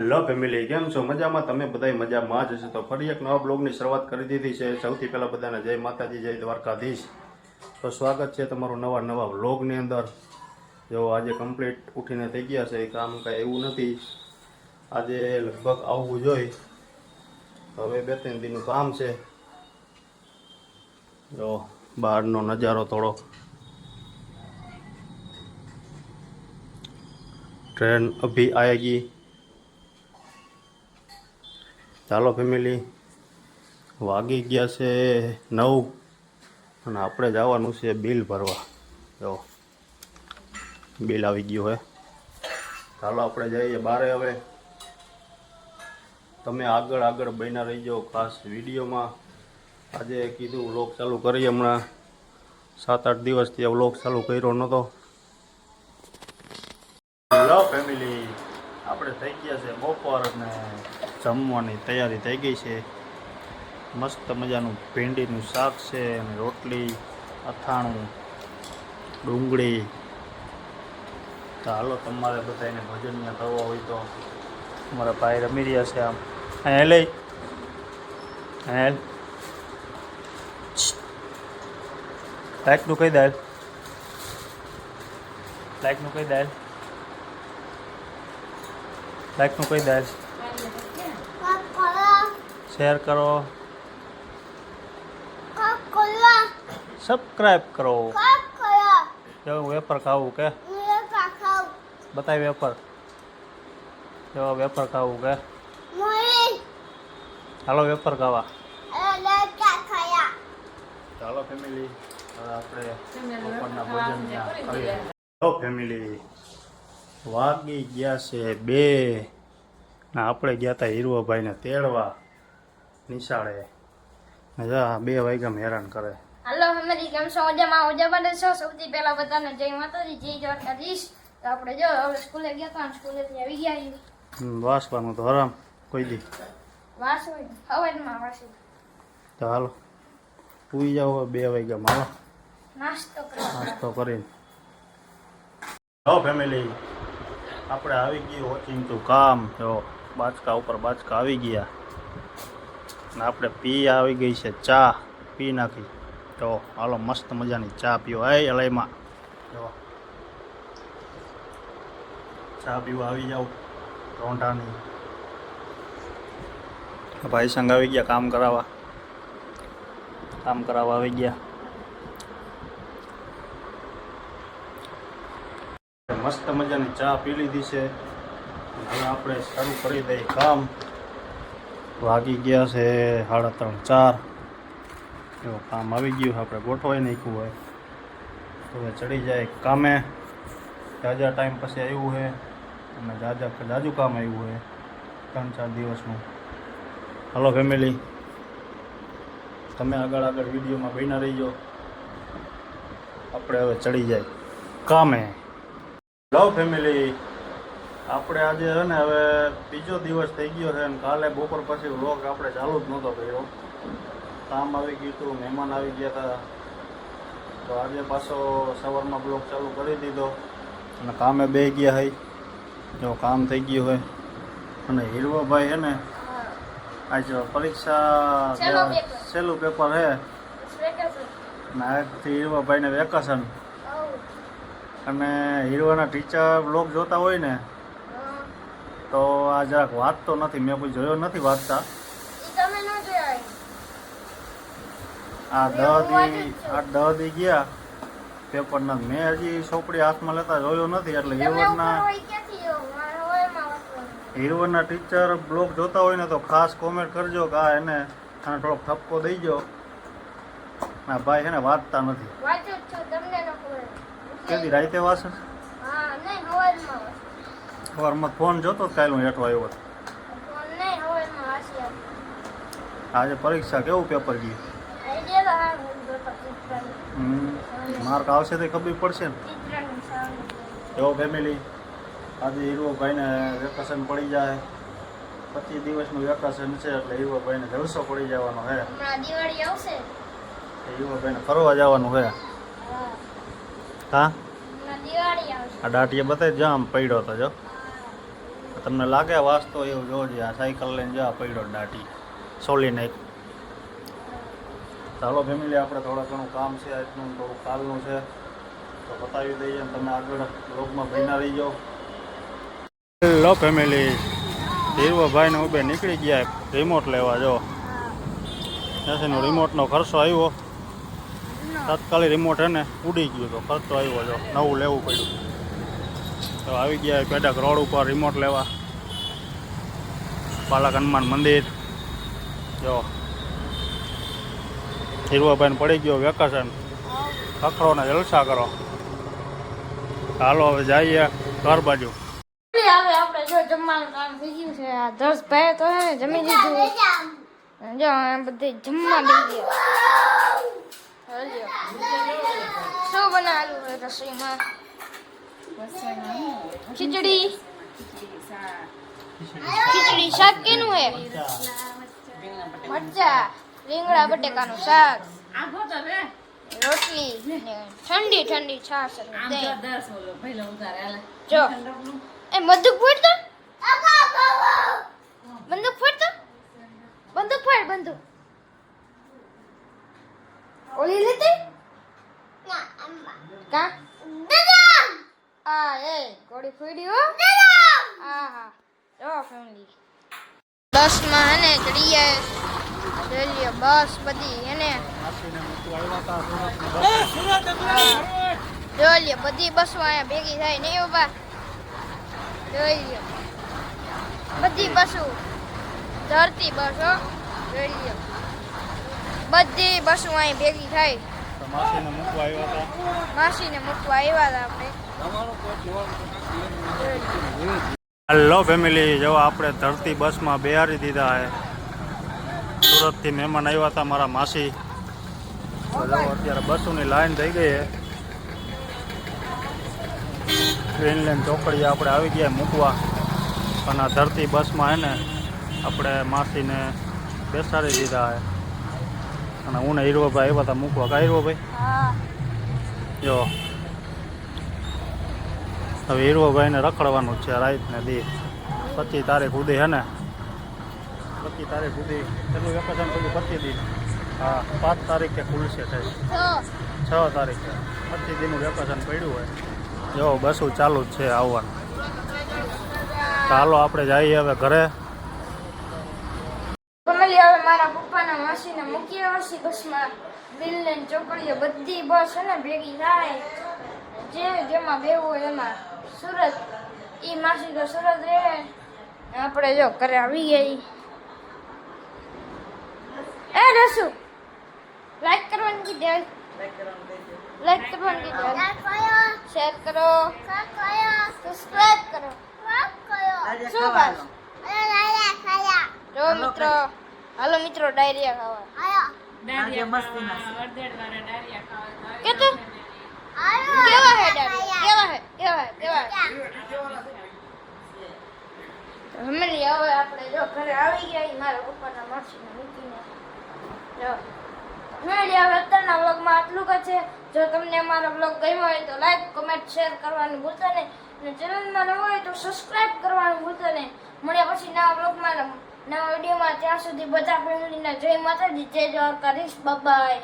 Hello family કેમ છો? મજામાં? તમે બધા મજામાં જ હશો? તો ફરી એક નવા બ્લોગની શરૂઆત કરી દીધી છે. સૌથી પહેલાં બધાને જય માતાજી, જય દ્વારકાધીશ. તો સ્વાગત છે તમારું નવા નવા વ્લોગની અંદર. જો આજે કમ્પ્લીટ ઉઠીને થઈ ગયા છે, કામ કાંઈ એવું નથી. આજે લગભગ આવવું જોઈએ. હવે બે ત્રણ દિનનું કામ છે. જો બહારનો નજારો થોડો ટ્રેન અભી આએગી ચાલો ફેમિલી, વાગી ગયા છે નવ અને આપણે જવાનું છે બિલ ભરવા. જો, બિલ આવી ગયું હે. ચાલો આપણે જઈએ બારે હવે. તમે આગળ આગળ બન્યા રહી જાઓ ખાસ વિડીયોમાં. આજે કીધું વ્લોગ ચાલુ કરીએ હમણાં. સાત આઠ દિવસથી આ વ્લોગ ચાલુ કર્યો નહોતો હેલો ફેમિલી, આપણે થઈ ગયા છે બપોર અને જમવાની તૈયારી થઈ ગઈ છે. મસ્ત મજાનું ભીંડીનું શાક છે અને રોટલી, અથાણું, ડુંગળી. તો હાલો તમારે બધાને ભોજનને કરવા હોય તો મારા ભાઈ રમી રહ્યા છે આમ. અહીંયા લઈ અહીંયા લાઈકનું કહી દે લાઈકનું કહી દે લાઈકનું કહી દે શેર કરો. સબસ્ક્રાઇબ કરો. જો વેપર ખાવું કે? બતાવી વેપર જો વેપર ખાવું કે? હાલો વેપર ખાવા. ચાલો ફેમિલી હવે આપણે બપોરના ભોજન હેલો ફેમિલી વાગી ગયા છે બે. ને આપણે ગયા હતા હીરવાભાઈને તેડવા. નિશાળે. જા બે વાગ્યા હેરાન કરે. હાલો ફેમિલી કેમ છો? મજામાં મજા જ છો? સૌથી પહેલા બધાને જય માતાજી જય દ્વારકાધીશ. તો આપણે જો હવે સ્કૂલે ગયા હતા સ્કૂલેથી આવી ગયા વાસવાનું તો હરામ કોઈ દી. વાસ હોય હવારમાં વાસ. તો હાલો પૂઈ જાવ બે વાગ્યામાં હાલો. નાસ્તો કરવા નાસ્તો કરીને. હો ફેમિલી આપણે આવી ગયું વોચિંગ ટુ કામ. જો બાચકા ઉપર બાચકા આવી ગયા. આપણે પી આવી ગઈ છે ચા. પી નાખી. તો હાલો, મસ્ત મજાની ચા પીવો એ અલાઈમાં જો. ચા પીવા આવી જાઓ. રોંઢાની. ભાઈ સંગ આવી ગયા કામ કરાવવા. કામ કરાવવા આવી ગયા. મસ્ત મજાની ચા પી લીધી છે. હવે આપણે શરૂ કરી દઈએ કામ. વાગી ગયા છે સાડા ત્રણ ચાર. જો કામ આવી ગયું આપણે ગોઠવાઈ નાખ્યું હોય. તો હવે ચડી જાય કામે. જાજા ટાઈમ પછી આવ્યું છે, અને જાજા જાજુ કામ આવ્યું છે, ત્રણ ચાર દિવસનું. હલો ફેમિલી તમે આગળ આગળ વિડીયોમાં બન્યા રહીજો. આપણે હવે ચડી જાય કામે. લો ફેમિલી આપણે આજે છે ને હવે બીજો દિવસ થઈ ગયો છે અને કાલે બપોર પછી વ્લોગ આપણે ચાલુ જ નહોતો કર્યો. કામ આવી ગયું હતું મહેમાન આવી ગયા હતા. તો આજે પાછો સવારમાં બ્લોગ ચાલુ કરી દીધો. અને કામે બે ગયા હોય જો કામ થઈ ગયું હોય. અને હીરવાભાઈ છે ને આજે પરીક્ષા છેલ્લો પેપર છે. નાયકથી હીરવાભાઈને વેકેશન અને હીરવાના ટીચર બ્લોગ જોતા હોય ને હં. તો આ જરાક વાંચતો નથી મેં કોઈ જોયો નથી વાંચતા. આ દહ દી. આ દહ દી ગયા પેપરના મેં હજી ચોપડી હાથમાં લેતા જોયો નથી એટલે હિરવરના. હીરોના ટીચર બ્લોગ જોતા હોય ને તો ખાસ કોમેન્ટ કરજો કે આ એને અને થોડોક ઠપકો દઈજો ના ભાઈ એને વાંચતા નથી. કેદી રાતે વાંચે સવારમાં ફોન જોતો કાલે હું હેઠો આવ્યો હતો. આજે પરીક્ષા કેવું પેપર ગયું? હા, હું માર્ક આવશે તો ખબર પડશે ને. એવો ફેમિલી આજે હીરોભાઈને વેકેશન પડી જાય. પચીસ દિવસનું વેકેશન છે એટલે હીરોભાઈને જલસો પડી જવાનો હમણાં દિવાળી ફરવા જવાનું હા. હા? આ દાંટિયા બતાવી જા આમ પડ્યો હતો જો. તમને લાગે વાસ્તો એવું જોજે આ સાયકલ લઈને જવા પડ્યો દાટી સોલી નાખ. ચાલો ફેમિલી આપણે થોડા ઘણું કામ છે, આજનું થોડું કાલનું છે. તો બતાવી દઈએ તમે આગળ લોકમાં બન્યા રહી જાઓ હેલો ફેમિલી ધીરવાભાઈને ઉભે નીકળી ગયા રિમોટ લેવા જો. ત્યાંથીનો રિમોટનો ખર્ચો આવ્યો. તાત્કાલિક રિમોટ હે ને ઉડી ગયો તો ખર્ચો આવ્યો જો, નવું લેવું પડ્યું. તો આવી ગયા પેડાક રોડ ઉપર રિમોટ લેવા. બાલક હનુમાન મંદિર. જો. ધીરવાભાઈને પડી ગયો વેકેશન ખખરો ને જલસા કરો. હાલો, હવે જઈએ ઘર બાજુ. જમવાનું કામ થઈ છે. દસ ભાઈ તો જમી દીધું જો બધે જમવા ખીચડી. ખીચડી શાક કેનું હે? મરચા રીંગણા બટેકાનું શાક. રોટલી ઠંડી ઠંડી છાશ જો એ બંદૂક ફોડતો બંદૂક ફોડતો બંદૂક ફોડ બંદૂક. ઓલી લીધી? કા? આ એ ફોડી હો. હા હા. જો ફેમિલી બસમાં હે ને. ચડીએ રેલીએ બસ બધી એને જોઈ લ્યો બધી બસો અહીંયા ભેગી થાય નહીં ઊભા. જોઈ લ્યો. બધી બસો. ધરતી બસો જોઈ લ્યો. બધી બસો અહીં ભેગી થાય. માસીને મૂકવા આવ્યા હતા. માસીને મૂકવા આવ્યા હતા આપણે. હેલો ફેમિલી જો આપણે ધરતી બસમાં બેહારી દીધા હે. સુરતથી મહેમાન આવ્યા હતા મારા માસી. તો જો અત્યારે બસોની લાઈન થઈ ગઈ છે લાઈન ચોકડીએ આપણે આવી ગયા મૂકવા. અને આ ધરતી બસમાં હે ને આપણે માસીને બેસાડી દીધા હે. અને હું ને હીરોભાઈ આવ્યા હતા મૂકવા. કા હીરોભાઈ જો. હવે હીરોભાઈને રખડવાનું છે રાતને દી. પચીસ તારીખ સુધી હે ને? પચીસ તારીખ સુધી. પેલું વેકેશન પેલું પચીસ દી. હા, પાંચ તારીખે ખુલશે તો છ તારીખે. પચીસ દીનું વેકેશન પડ્યું હોય. જો, બસું ચાલુ જ છે આવવાનું. ચાલો આપણે જઈએ હવે ઘરે. મારા પપ્પાના માસીને મૂકી આવશે, બસમાં. ને ચોકડીઓ બધી બસ છે ને, ભેગી થાય. જે જેમાં બેવું હોય એમાં સુરત એ માસી તો સુરત રહે. આપણે જો ઘરે આવી ગઈ. એ રસુ લાઈક કરવાની કીધે લાઈક કરવાની કીધે શેર કરો. સબસ્ક્રાઇબ કરો. શું બસ જો મિત્રો હાલો મિત્રો ડાયરિયા ખાવા. કે તો? કેવા હે આપણે જો આટલું જ છે. જો તમને અમારો વ્લોગ ગમ્યો હોય તો લાઈક, કમેન્ટ, શેર કરવાનું ભૂલતા નહીં. અને ચેનલમાં નવો હોય તો સબસ્ક્રાઈબ કરવાનું ભૂલતા નહીં. મળ્યા પછી નવા વ્લોગમાં, નવા વિડીયોમાં ત્યાં સુધી બધા ફેમિલીને જય માતાજી, જય દ્વારકાધીશ બાય